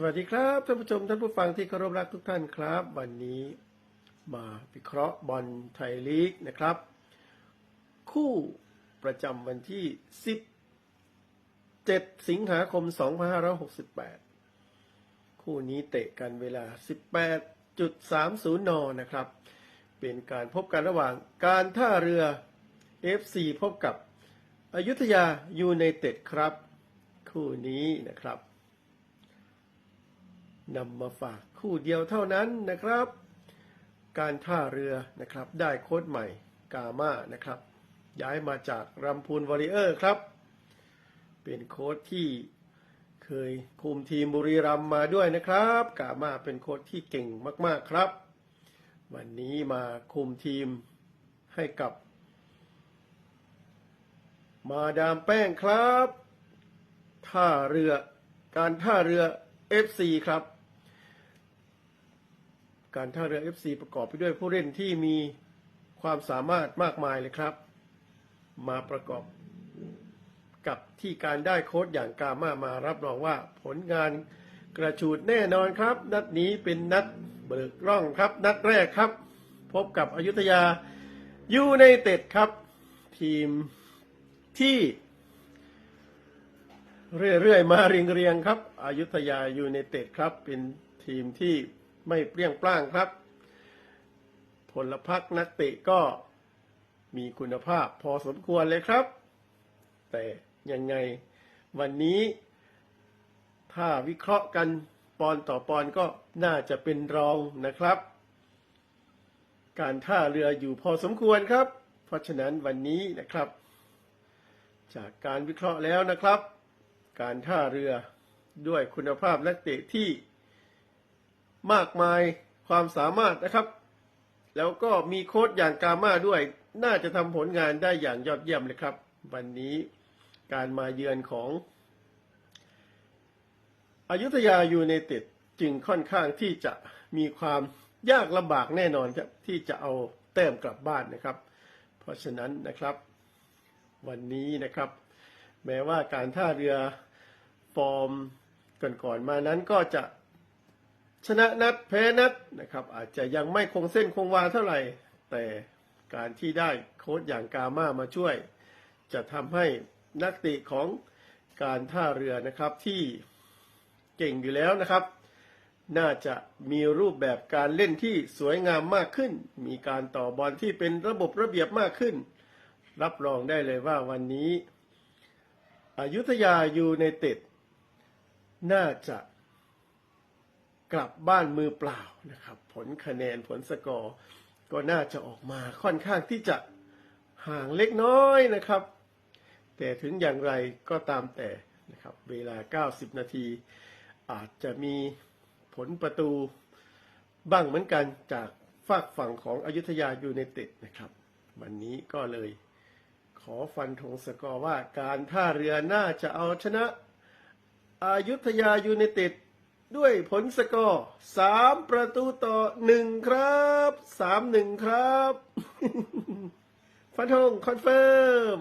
สวัสดีครับท่านผู้ชมท่านผู้ฟังที่เคารพรักทุกท่านครับ วันนี้มาวิเคราะห์บอลไทยลีกนะครับ คู่ประจำวันที่ 17 สิงหาคม 2568 คู่นี้เตะกันเวลา 18.30 น นะครับ เป็นการพบกันระหว่างการท่าเรือ FC พบกับอยุธยายูไนเต็ดครับ คู่นี้นะครับ นำมาฝากคู่เดียวเท่านั้นนะครับ การท่าเรือนะครับ ได้โค้ชใหม่กามานะครับ ย้ายมาจากรำพูนวอริเออร์ครับ เป็นโค้ชที่เคยคุมทีมบุรีรัมมาด้วยนะครับ กามาเป็นโค้ชที่เก่งมากๆครับ วันนี้มาคุมทีมให้กับ มาดามแป้งครับ ท่าเรือการท่าเรือ FC ครับ การท่าเรือ FC ประกอบไปด้วยผู้เล่นที่มีความสามารถมากมายเลยครับ มาประกอบกับที่การได้โค้ดอย่างกามามารับรองว่าผลงานกระชูดแน่นอนครับ นัดนี้เป็นนัดเบิกร่องครับ นัดแรกครับ พบกับอยุธยายูไนเต็ดครับ ทีมที่ เรื่อยๆ มาเรียงๆครับอายุทยายูไนเต็ดครับ เป็นทีมที่ ไม่เปรี้ยงปร้างครับ ผลพักนักเตะก็มีคุณภาพพอสมควรเลยครับ แต่ยังไงวันนี้ถ้าวิเคราะห์กันปอนต่อปอนก็น่าจะเป็นรองนะครับ การท่าเรืออยู่พอสมควรครับ เพราะฉะนั้นวันนี้นะครับ จากการวิเคราะห์แล้วนะครับ การท่าเรือด้วยคุณภาพนักเตะที่ มากมายความสามารถนะครับ แล้วก็มีโค้ชอย่างกามาด้วย น่าจะทำผลงานได้อย่างยอดเยี่ยมเลยครับ วันนี้การมาเยือนของอายุธยายูไนเต็ดจึงค่อนข้างที่จะมีความยากลำบากแน่นอนครับ ที่จะเอาแต้มกลับบ้านนะครับ เพราะฉะนั้นนะครับ วันนี้นะครับ แม้ว่าการท่าเรือฟอร์มก่อนๆมานั้นก็จะ ชนะนัดแพ้นัดนะครับ อาจจะยังไม่คงเส้นคงวาเท่าไหร่ แต่การที่ได้โค้ชอย่างกาม่ามาช่วย จะทำให้นักเตะของการท่าเรือนะครับที่เก่งอยู่แล้วนะครับ น่าจะมีรูปแบบการเล่นที่สวยงามมากขึ้น มีการต่อบอลที่เป็นระบบระเบียบมากขึ้น รับรองได้เลยว่าวันนี้อยุธยายูไนเต็ด น่าจะ กลับบ้านมือเปล่านะครับ ผลคะแนนผลสกอร์ก็น่าจะออกมาค่อนข้างที่จะห่างเล็กน้อยนะครับ แต่ถึงอย่างไรก็ตามแต่นะครับ เวลา 90 นาที อาจจะมีผลประตูบ้างเหมือนกันจากฝากฝั่งของอยุธยายูไนเต็ดนะครับ วันนี้ก็เลยขอฟันธงสกอร์ว่าการท่าเรือน่าจะเอาชนะอายุทยายูไนเต็ด ด้วยผลสกอร์สามประตูต่อหนึ่งครับสามหนึ่งครับ ฟันธงคอนเฟิร์ม